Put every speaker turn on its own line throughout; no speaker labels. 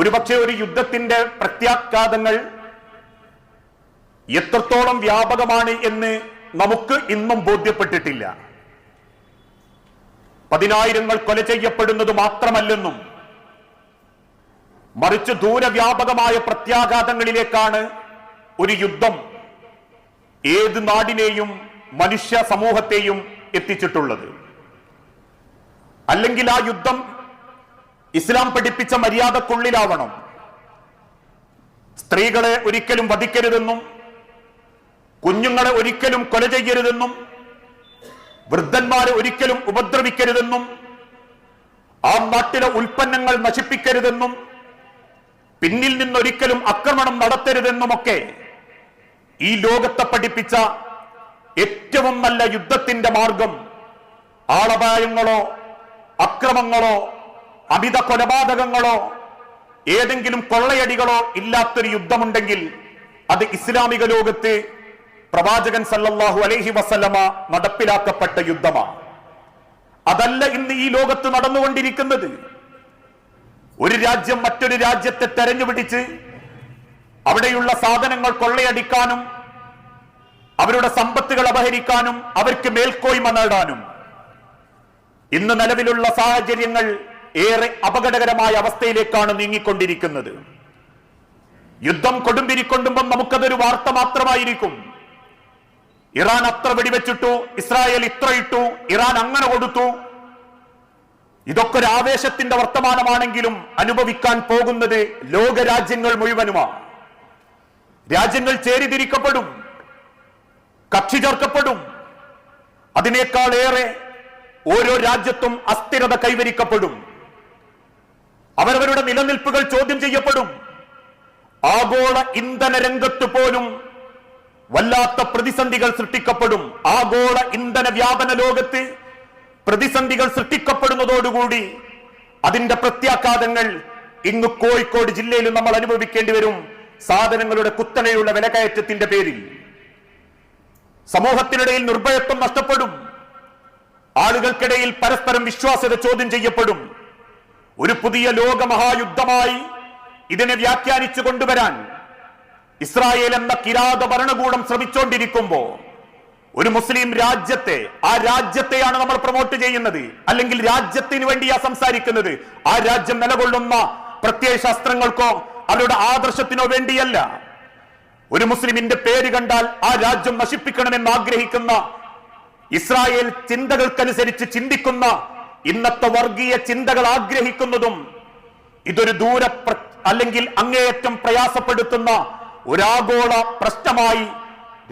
ഒരുപക്ഷെ ഒരു യുദ്ധത്തിന്റെ പ്രത്യാഘാതങ്ങൾ എത്രത്തോളം വ്യാപകമാണ് എന്ന് നമുക്ക് ഇന്നും ബോധ്യപ്പെട്ടിട്ടില്ല. പതിനായിരങ്ങൾ കൊല ചെയ്യപ്പെടുന്നത് മാത്രമല്ലെന്നും മറിച്ച് ദൂരവ്യാപകമായ പ്രത്യാഘാതങ്ങളിലേക്കാണ് ഒരു യുദ്ധം ഏത് നാടിനെയും മനുഷ്യ സമൂഹത്തെയും എത്തിച്ചിട്ടുള്ളത്. അല്ലെങ്കിൽ ആ യുദ്ധം ഇസ്ലാം പഠിപ്പിച്ച മര്യാദക്കുള്ളിലാവണം. സ്ത്രീകളെ ഒരിക്കലും വധിക്കരുതെന്നും കുഞ്ഞുങ്ങളെ ഒരിക്കലും കൊല ചെയ്യരുതെന്നും വൃദ്ധന്മാരെ ഒരിക്കലും ഉപദ്രവിക്കരുതെന്നും ആ നാട്ടിലെ ഉൽപ്പന്നങ്ങൾ നശിപ്പിക്കരുതെന്നും പിന്നിൽ നിന്നൊരിക്കലും ആക്രമണം നടത്തരുതെന്നുമൊക്കെ ഈ ലോകത്തെ പഠിപ്പിച്ച ഏറ്റവും നല്ല യുദ്ധത്തിന്റെ മാർഗം ആളപായങ്ങളോ അക്രമങ്ങളോ അമിത കൊലപാതകങ്ങളോ ഏതെങ്കിലും കൊള്ളയടികളോ ഇല്ലാത്തൊരു യുദ്ധമുണ്ടെങ്കിൽ അത് ഇസ്ലാമിക ലോകത്ത് പ്രവാചകൻ സല്ലല്ലാഹു അലൈഹി വസല്ലമ നടപ്പിലാക്കപ്പെട്ട യുദ്ധമാണ്. അതല്ല ഇന്ന് ഈ ലോകത്ത് നടന്നുകൊണ്ടിരിക്കുന്നത്. ഒരു രാജ്യം മറ്റൊരു രാജ്യത്തെ തെരഞ്ഞുപിടിച്ച് അവിടെയുള്ള സാധനങ്ങൾ കൊള്ളയടിക്കാനും അവരുടെ സമ്പത്തുകൾ അപഹരിക്കാനും അവർക്ക് മേൽക്കോയ്മ നേടാനും ഇന്ന് നിലവിലുള്ള സാഹചര്യങ്ങൾ ഏറെ അപകടകരമായ അവസ്ഥയിലേക്കാണ് നീങ്ങിക്കൊണ്ടിരിക്കുന്നത്. യുദ്ധം കൊടുമ്പിരിക്കൊണ്ടുമ്പോൾ നമുക്കതൊരു വാർത്ത മാത്രമായിരിക്കും. ഇറാൻ അത്ര വെടിവെച്ചിട്ടു ഇസ്രായേൽ ഇത്ര ഇട്ടു ഇറാൻ അങ്ങനെ കൊടുത്തു. ഇതൊക്കെ ഒരു ആവേശത്തിന്റെ വർത്തമാനമാണെങ്കിലും അനുഭവിക്കാൻ പോകുന്നത് ലോകരാജ്യങ്ങൾ മുഴുവനുമാണ്. രാജ്യങ്ങൾ ചേരിതിരിക്കപ്പെടും കക്ഷി ചേർക്കപ്പെടും. അതിനേക്കാൾ ഏറെ ഓരോ രാജ്യത്തും അസ്ഥിരത കൈവരിക്കപ്പെടും. അവരവരുടെ നിലനിൽപ്പുകൾ ചോദ്യം ചെയ്യപ്പെടും. ആഗോള ഇന്ധന രംഗത്ത് പോലും വല്ലാത്ത പ്രതിസന്ധികൾ സൃഷ്ടിക്കപ്പെടും. ആഗോള ഇന്ധന വ്യാപന ലോകത്ത് പ്രതിസന്ധികൾ സൃഷ്ടിക്കപ്പെടുന്നതോടുകൂടി അതിന്റെ പ്രത്യാഘാതങ്ങൾ ഇന്ന് കോഴിക്കോട് ജില്ലയിൽ നമ്മൾ അനുഭവിക്കേണ്ടി വരും. സാധനങ്ങളുടെ കുത്തനെയുള്ള വിലകയറ്റത്തിന്റെ പേരിൽ. സമൂഹത്തിനിടയിൽ നിർഭയത്വം നഷ്ടപ്പെടും. ആളുകൾക്കിടയിൽ പരസ്പരം വിശ്വാസ്യത ചോദ്യം ചെയ്യപ്പെടും. ഒരു പുതിയ ലോകമഹായുദ്ധമായി ഇതിനെ വ്യാഖ്യാനിച്ചു കൊണ്ടുവരാൻ ഇസ്രായേൽ എന്ന കിരാത ഭരണകൂടം ശ്രമിച്ചുകൊണ്ടിരിക്കുമ്പോ ഒരു മുസ്ലിം രാജ്യത്തെ ആ രാജ്യത്തെയാണ് നമ്മൾ പ്രൊമോട്ട് ചെയ്യുന്നത്. അല്ലെങ്കിൽ രാജ്യത്തിന് വേണ്ടിയാ സംസാരിക്കുന്നത്. ആ രാജ്യം നിലകൊള്ളുന്ന പ്രത്യയ ശാസ്ത്രങ്ങൾക്കോ അവരുടെ ആദർശത്തിനോ വേണ്ടിയല്ല. ഒരു മുസ്ലിമിന്റെ പേര് കണ്ടാൽ ആ രാജ്യം നശിപ്പിക്കണമെന്ന് ആഗ്രഹിക്കുന്ന ഇസ്രായേൽ ചിന്തകൾക്കനുസരിച്ച് ചിന്തിക്കുന്ന ഇന്നത്തെ വർഗീയ ചിന്തകൾ ആഗ്രഹിക്കുന്നതും ഇതൊരു ദൂര അല്ലെങ്കിൽ അങ്ങേയറ്റം പ്രയാസപ്പെടുത്തുന്ന ഒരാഗോള പ്രശ്നമായി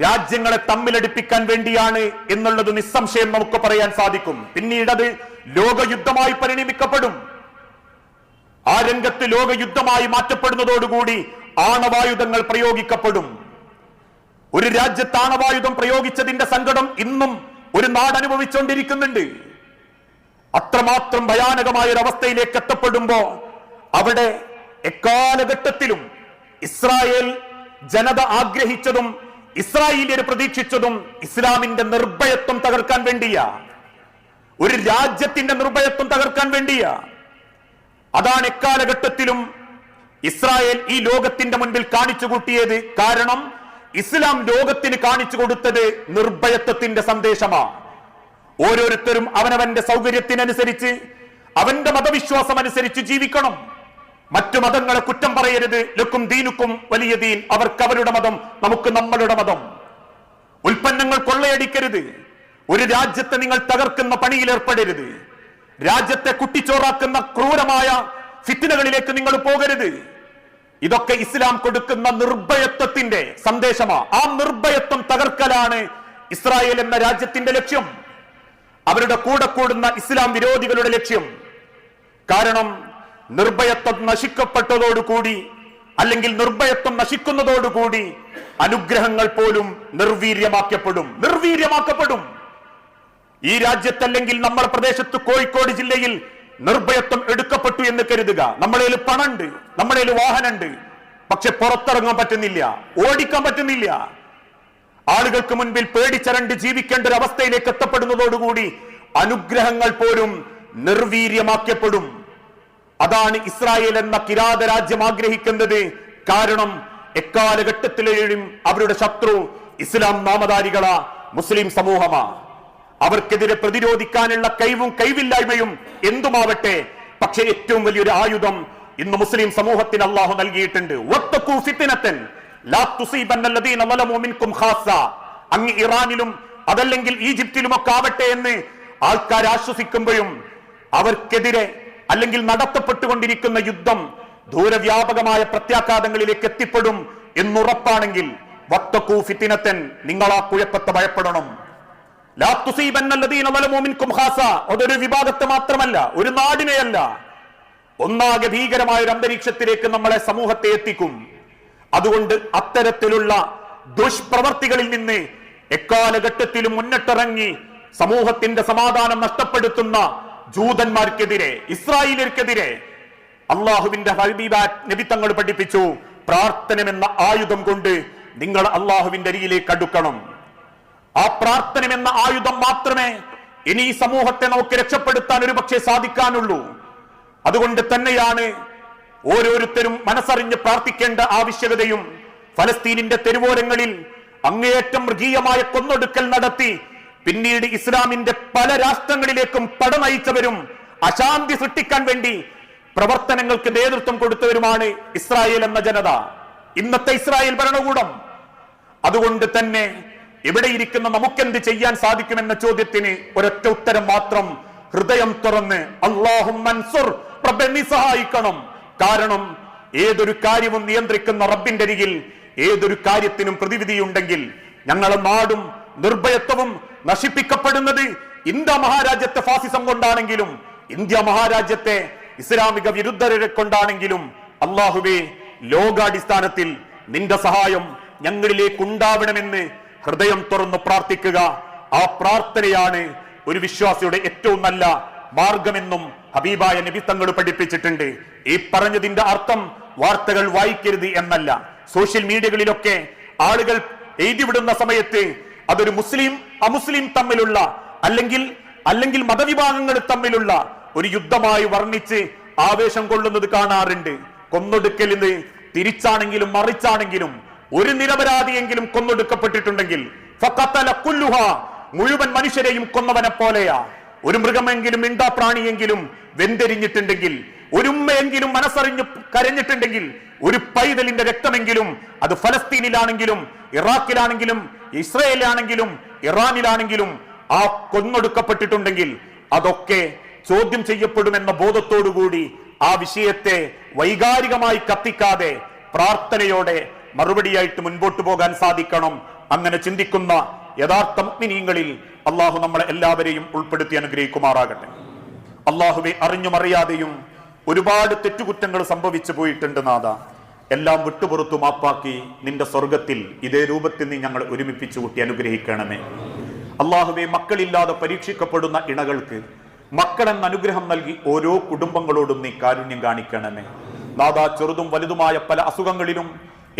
രാജ്യങ്ങളെ തമ്മിലടിപ്പിക്കാൻ വേണ്ടിയാണ് എന്നുള്ളത് നിസ്സംശയം നമുക്ക് പറയാൻ സാധിക്കും. പിന്നീട് അത് ലോകയുദ്ധമായി പരിണമിക്കപ്പെടും. ആ രംഗത്ത് ലോകയുദ്ധമായി മാറ്റപ്പെടുന്നതോടുകൂടി ആണവായുധങ്ങൾ പ്രയോഗിക്കപ്പെടും. ഒരു രാജ്യത്ത് ആണവായുധം പ്രയോഗിച്ചതിന്റെ സങ്കടം ഇന്നും ഒരു നാട് അനുഭവിച്ചുകൊണ്ടിരിക്കുന്നുണ്ട് അത്രമാത്രം ഭയാനകമായ ഒരു അവസ്ഥയിലേക്ക് എത്തപ്പെടുമ്പോ അവിടെ എക്കാലഘട്ടത്തിലും ഇസ്രായേൽ ജനത ആഗ്രഹിച്ചതും ഇസ്രായേലിയർ പ്രതീക്ഷിച്ചതും ഇസ്ലാമിന്റെ നിർഭയത്വം തകർക്കാൻ വേണ്ടിയ. ഒരു രാജ്യത്തിന്റെ നിർഭയത്വം തകർക്കാൻ വേണ്ടിയ. അതാണ് എക്കാലഘട്ടത്തിലും ഇസ്രായേൽ ഈ ലോകത്തിന്റെ മുൻപിൽ കാണിച്ചു കൂട്ടിയത് കാരണം ഇസ്ലാം ലോകത്തിന് കാണിച്ചു കൊടുത്തത് നിർഭയത്വത്തിന്റെ സന്ദേശമാണ് ഓരോരുത്തരും അവനവന്റെ സൗകര്യത്തിനനുസരിച്ച് അവന്റെ മതവിശ്വാസം അനുസരിച്ച് ജീവിക്കണം. മറ്റു മതങ്ങളെ കുറ്റം പറയരുത്. ലക്കും ദീനുക്കും വലിയ ദീൻ. അവർക്ക് അവരുടെ മതം നമുക്ക് നമ്മളുടെ മതം. ഉൽപ്പന്നങ്ങൾ കൊള്ളയടിക്കരുത്. ഒരു രാജ്യത്തെ നിങ്ങൾ തകർക്കുന്ന പണിയിൽ ഏർപ്പെടരുത്. രാജ്യത്തെ കുട്ടിച്ചോറാക്കുന്ന ക്രൂരമായ ഫിത്തിനകളിലേക്ക് നിങ്ങൾ പോകരുത്. ഇതൊക്കെ ഇസ്ലാം കൊടുക്കുന്ന നിർഭയത്വത്തിന്റെ സന്ദേശമാണ് ആ നിർഭയത്വം തകർക്കലാണ് ഇസ്രായേൽ എന്ന രാജ്യത്തിന്റെ ലക്ഷ്യം. അവരുടെ കൂടെ കൂടുന്ന ഇസ്ലാം വിരോധികളുടെ ലക്ഷ്യം. കാരണം നിർഭയത്വം നശിക്കപ്പെട്ടതോടുകൂടി അല്ലെങ്കിൽ നിർഭയത്വം നശിക്കുന്നതോടുകൂടി അനുഗ്രഹങ്ങൾ പോലും നിർവീര്യമാക്കപ്പെടും. നിർവീര്യമാക്കപ്പെടും. ഈ രാജ്യത്തല്ലെങ്കിൽ നമ്മുടെ പ്രദേശത്ത് കോഴിക്കോട് ജില്ലയിൽ നിർഭയത്വം എടുക്കപ്പെട്ടു എന്ന് കരുതുക. നമ്മളതിൽ പണമുണ്ട് നമ്മളതിൽ വാഹനമുണ്ട്. പക്ഷെ പുറത്തിറങ്ങാൻ പറ്റുന്നില്ല ഓടിക്കാൻ പറ്റുന്നില്ല. ആളുകൾക്ക് മുൻപിൽ പേടിച്ചരണ്ട് ജീവിക്കേണ്ട ഒരു അവസ്ഥയിലേക്ക് എത്തപ്പെടുന്നതോടുകൂടി അനുഗ്രഹങ്ങൾ പോലും നിർവീര്യമാക്കപ്പെടും. അതാണ് ഇസ്രായേൽ എന്ന കിരാത രാജ്യം ആഗ്രഹിക്കുന്നത്. കാരണം എക്കാലഘട്ടത്തിലെയും അവരുടെ ശത്രു ഇസ്ലാം നാമധാരികളാ മുസ്ലിം സമൂഹമാ. അവർക്കെതിരെ പ്രതിരോധിക്കാനുള്ള കൈവും കൈവില്ലായ്മയും എന്തുമാവട്ടെ പക്ഷെ ഏറ്റവും വലിയൊരു ആയുധം ഇന്ന് മുസ്ലിം സമൂഹത്തിന് അള്ളാഹു നൽകിയിട്ടുണ്ട്. അങ്ങ് ഇറാനിലും അതല്ലെങ്കിൽ ഈജിപ്തിലും ഒക്കെ ആവട്ടെ എന്ന് ആൾക്കാർ ആശ്വസിക്കുമ്പോഴും അവർക്കെതിരെ അല്ലെങ്കിൽ നടത്തപ്പെട്ടുകൊണ്ടിരിക്കുന്ന യുദ്ധം ദൂരവ്യാപകമായ പ്രത്യാഘാതങ്ങളിലേക്ക് എത്തിപ്പെടും എന്നുറപ്പാണെങ്കിൽ വത്തക്കൂ നിങ്ങൾ ആ കുഴപ്പത്തെ ഭയപ്പെടണം. അതൊരു വിഭാഗത്തെ മാത്രമല്ല ഒരു നാടിനെയല്ല. ഒന്നാകെ ഭീകരമായ ഒരു അന്തരീക്ഷത്തിലേക്ക് നമ്മളെ സമൂഹത്തെ എത്തിക്കും. അതുകൊണ്ട് അത്തരത്തിലുള്ള ദുഷ്പ്രവർത്തികളിൽ നിന്ന് എക്കാലഘട്ടത്തിലും മുന്നിട്ടിറങ്ങി സമൂഹത്തിന്റെ സമാധാനം നഷ്ടപ്പെടുത്തുന്ന ജൂതന്മാർക്കെതിരെ ഇസ്രായേലിയർക്കെതിരെ അള്ളാഹുവിന്റെ ഹബീബാ നബി തങ്ങൾ പഠിപ്പിച്ചു. പ്രാർത്ഥനമെന്ന ആയുധം കൊണ്ട് നിങ്ങൾ അള്ളാഹുവിന്റെ അരിയിലേക്ക് അടുക്കണം. ആ പ്രാർത്ഥനമെന്ന ആയുധം മാത്രമേ ഇനി ഈ സമൂഹത്തെ നമുക്ക് രക്ഷപ്പെടുത്താൻ ഒരു പക്ഷേ സാധിക്കാനുള്ളൂ. അതുകൊണ്ട് തന്നെയാണ് ഓരോരുത്തരും മനസ്സറിഞ്ഞ് പ്രാർത്ഥിക്കേണ്ട ആവശ്യകതയും ഫലസ്തീനിന്റെ തെരുവോരങ്ങളിൽ അങ്ങേയറ്റം മൃഗീയമായ കൊന്നൊടുക്കൽ നടത്തി പിന്നീട് ഇസ്ലാമിന്റെ പല രാഷ്ട്രങ്ങളിലേക്കും പടനയിച്ചവരും അശാന്തി സൃഷ്ടിക്കാൻ വേണ്ടി പ്രവർത്തനങ്ങൾക്ക് നേതൃത്വം കൊടുത്തവരുമാണ് ഇസ്രായേൽ എന്ന ജനത. ഇന്നത്തെ ഇസ്രായേൽ ഭരണകൂടം അതുകൊണ്ട് തന്നെ ഇവിടെ ഇരിക്കുന്ന നമുക്കെന്ത് ചെയ്യാൻ സാധിക്കുമെന്ന ചോദ്യത്തിന് ഒരൊറ്റ ഉത്തരം മാത്രം ഹൃദയം തുറന്ന് അള്ളാഹു മൻസുർ നീ സഹായിക്കണം. കാരണം ഏതൊരു കാര്യവും നിയന്ത്രിക്കുന്ന റബ്ബിന്റെ അരികിൽ ഏതൊരു കാര്യത്തിനും പ്രതിവിധിയുണ്ടെങ്കിൽ ഞങ്ങളെ നാടും നിർഭയത്വവും നശിപ്പിക്കപ്പെടുന്നത് ഇന്ത്യ മഹാരാജ്യത്തെ ഫാസിസം കൊണ്ടാണെങ്കിലും ഇന്ത്യ മഹാരാജ്യത്തെ ഇസ്ലാമിക വിരുദ്ധരെ കൊണ്ടാണെങ്കിലും അള്ളാഹുവേ ലോകാടിസ്ഥാനത്തിൽ നിന്റെ സഹായം ഞങ്ങളിലേക്ക് ഉണ്ടാവണമെന്ന് ഹൃദയം തുറന്ന് പ്രാർത്ഥിക്കുക. ആ പ്രാർത്ഥനയാണ് ഒരു വിശ്വാസിയുടെ ഏറ്റവും നല്ല മാർഗമെന്നും ഹബീബായ നബി തങ്ങൾ പഠിപ്പിച്ചിട്ടുണ്ട്. ഈ പറഞ്ഞതിന്റെ അർത്ഥം വാർത്തകൾ വായിക്കരുത് എന്നല്ല. സോഷ്യൽ മീഡിയകളിലൊക്കെ ആളുകൾ എഴുതിവിടുന്ന സമയത്ത് അതൊരു മുസ്ലിം അമുസ്ലിം തമ്മിലുള്ള അല്ലെങ്കിൽ അല്ലെങ്കിൽ മതവിഭാഗങ്ങൾ തമ്മിലുള്ള ഒരു യുദ്ധമായി വർണിച്ച് ആവേശം കൊള്ളുന്നത് കാണാറുണ്ട്. കൊന്നൊടുക്കലിന് തിരിച്ചാണെങ്കിലും മറിച്ചാണെങ്കിലും ഒരു നിരപരാധിയെങ്കിലും കൊന്നൊടുക്കപ്പെട്ടിട്ടുണ്ടെങ്കിൽ മുഴുവൻ മനുഷ്യരെയും കൊന്നവനെ പോലെയാ. ഒരു മൃഗമെങ്കിലും മിണ്ടാ പ്രാണിയെങ്കിലും വെന്തെരിഞ്ഞിട്ടുണ്ടെങ്കിൽ ഒരു ഉമ്മയെങ്കിലും മനസ്സറിഞ്ഞ് കരഞ്ഞിട്ടുണ്ടെങ്കിൽ ഒരു പൈതലിന്റെ രക്തമെങ്കിലും അത് ഫലസ്തീനിലാണെങ്കിലും ഇറാഖിലാണെങ്കിലും ഇസ്രയേലിലാണെങ്കിലും ഇറാനിലാണെങ്കിലും ആ കൊന്നൊടുക്കപ്പെട്ടിട്ടുണ്ടെങ്കിൽ അതൊക്കെ ചോദ്യം ചെയ്യപ്പെടുമെന്ന ബോധത്തോടുകൂടി ആ വിഷയത്തെ വൈകാരികമായി കത്തിക്കാതെ പ്രാർത്ഥനയോടെ മറുപടിയായിട്ട് മുൻപോട്ട് പോകാൻ സാധിക്കണം അങ്ങനെ ചിന്തിക്കുന്ന യഥാർത്ഥ മുഗ്മിനീങ്ങളിൽ അള്ളാഹു നമ്മളെ എല്ലാവരെയും ഉൾപ്പെടുത്തി അനുഗ്രഹിക്കുമാറാകട്ടെ. അള്ളാഹുവെ അറിഞ്ഞും അറിയാതെയും ഒരുപാട് തെറ്റുകുറ്റങ്ങൾ സംഭവിച്ചു പോയിട്ടുണ്ട് നാഥ. എല്ലാം വിട്ടുപുറത്തു മാപ്പാക്കി നിന്റെ സ്വർഗത്തിൽ ഇതേ രൂപത്തിൽ നീ ഞങ്ങൾ ഒരുമിപ്പിച്ചു കൂട്ടി അനുഗ്രഹിക്കണമേ. അള്ളാഹുവെ മക്കളില്ലാതെ പരീക്ഷിക്കപ്പെടുന്ന ഇണകൾക്ക് മക്കളെന്ന അനുഗ്രഹം നൽകി ഓരോ കുടുംബങ്ങളോടും നീ കാരുണ്യം കാണിക്കണമേ. നാഥ ചെറുതും വലുതുമായ പല അസുഖങ്ങളിലും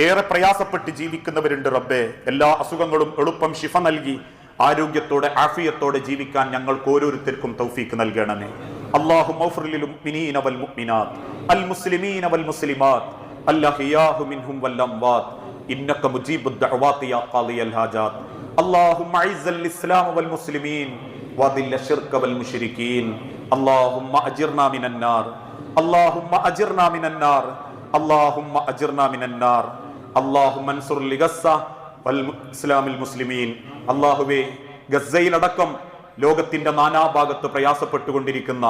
ഏറെ പ്രയാസപ്പെട്ട് ജീവിക്കുന്നവരുണ്ട് റബ്ബെ. എല്ലാ അസുഖങ്ങളും എളുപ്പം ശിഫ നൽകി ആരോഗ്യത്തോടെ ആഫിയത്തോടെ ജീവിക്കാൻ ഞങ്ങൾക്ക് ഓരോരുത്തർക്കും തൗഫീക്ക് നൽകണമേ. അള്ളാഹു മുഅ്മിനീന വൽ മുഅ്മിനാത്ത് അൽ മുസ്ലിമീന വൽ മുസ്ലിമാത്ത് അല്ലഹിയാഹു മിൻഹും വൽ അംവാത്ത് ഇന്നക മുജീബുദ് ദഅവാതി യാ ഖാദിയൽ ഹാജാത്ത് اللهم اعز الاسلام والمسلمين واذل الشرك والمشركين اللهم اجرنا من النار اللهم اجرنا من النار اللهم اجرنا من النار اللهم انصر لغزة والاسلام المسلمين അള്ളാഹുവേ ഗസയിലടക്കം ലോകത്തിന്റെ നാനാഭാഗത്ത് പ്രയാസപ്പെട്ടുകൊണ്ടിരിക്കുന്ന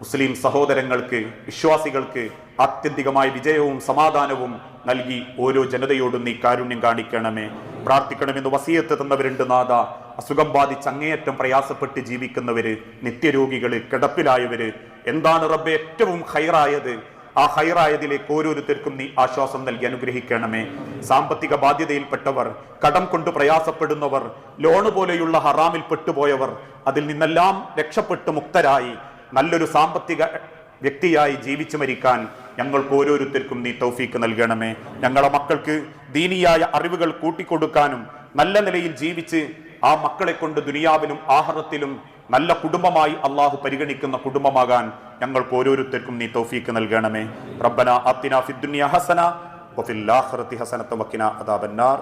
മുസ്ലിം സഹോദരങ്ങൾക്ക് വിശ്വാസികൾക്ക് ആത്യന്തികമായ വിജയവും സമാധാനവും നൽകി ഓരോ ജനതയോടും നീ കാരുണ്യം കാണിക്കണമേ. പ്രാർത്ഥിക്കണമെന്ന് വസീയത്ത് തന്നവരുണ്ട് നാഥ. അസുഖം ബാധിച്ച് അങ്ങേയറ്റം പ്രയാസപ്പെട്ട് ജീവിക്കുന്നവര് നിത്യരോഗികൾ കിടപ്പിലായവര് എന്താണ് റബ്ബ് ഏറ്റവും ഹൈറായത്? ആ ഹൈറായതിലേക്ക് ഓരോരുത്തർക്കും നീ ആശ്വാസം നൽകി അനുഗ്രഹിക്കണമേ. സാമ്പത്തിക ബാധ്യതയിൽപ്പെട്ടവർ കടം കൊണ്ട് പ്രയാസപ്പെടുന്നവർ ലോണ് പോലെയുള്ള ഹറാമിൽ പെട്ടുപോയവർ അതിൽ നിന്നെല്ലാം രക്ഷപ്പെട്ട് മുക്തരായി നല്ലൊരു സാമ്പത്തിക വ്യക്തിയായി ജീവിച്ചു മരിക്കാൻ ഞങ്ങൾക്ക് ഓരോരുത്തർക്കും നീ തൗഫീക്ക് നൽകണമേ. ഞങ്ങളെ മക്കൾക്ക് ദീനിയായ അറിവുകൾ കൂട്ടിക്കൊടുക്കാനും നല്ല നിലയിൽ ജീവിച്ച് ആ മക്കളെ കൊണ്ട് ദുനിയാവിലും ആഹ്റത്തിലും നല്ല കുടുംബമായി അള്ളാഹു പരിഗണിക്കുന്ന കുടുംബമാകാൻ ഞങ്ങൾക്ക് ഓരോരുത്തർക്കും നീ തൗഫീക്ക് നൽകണമേ. റബ്ബന അത്തിന ഫിദ്ദുനിയ ഹസന വഫിൽ ആഖിറതി ഹസനത അദാബന്നാർ.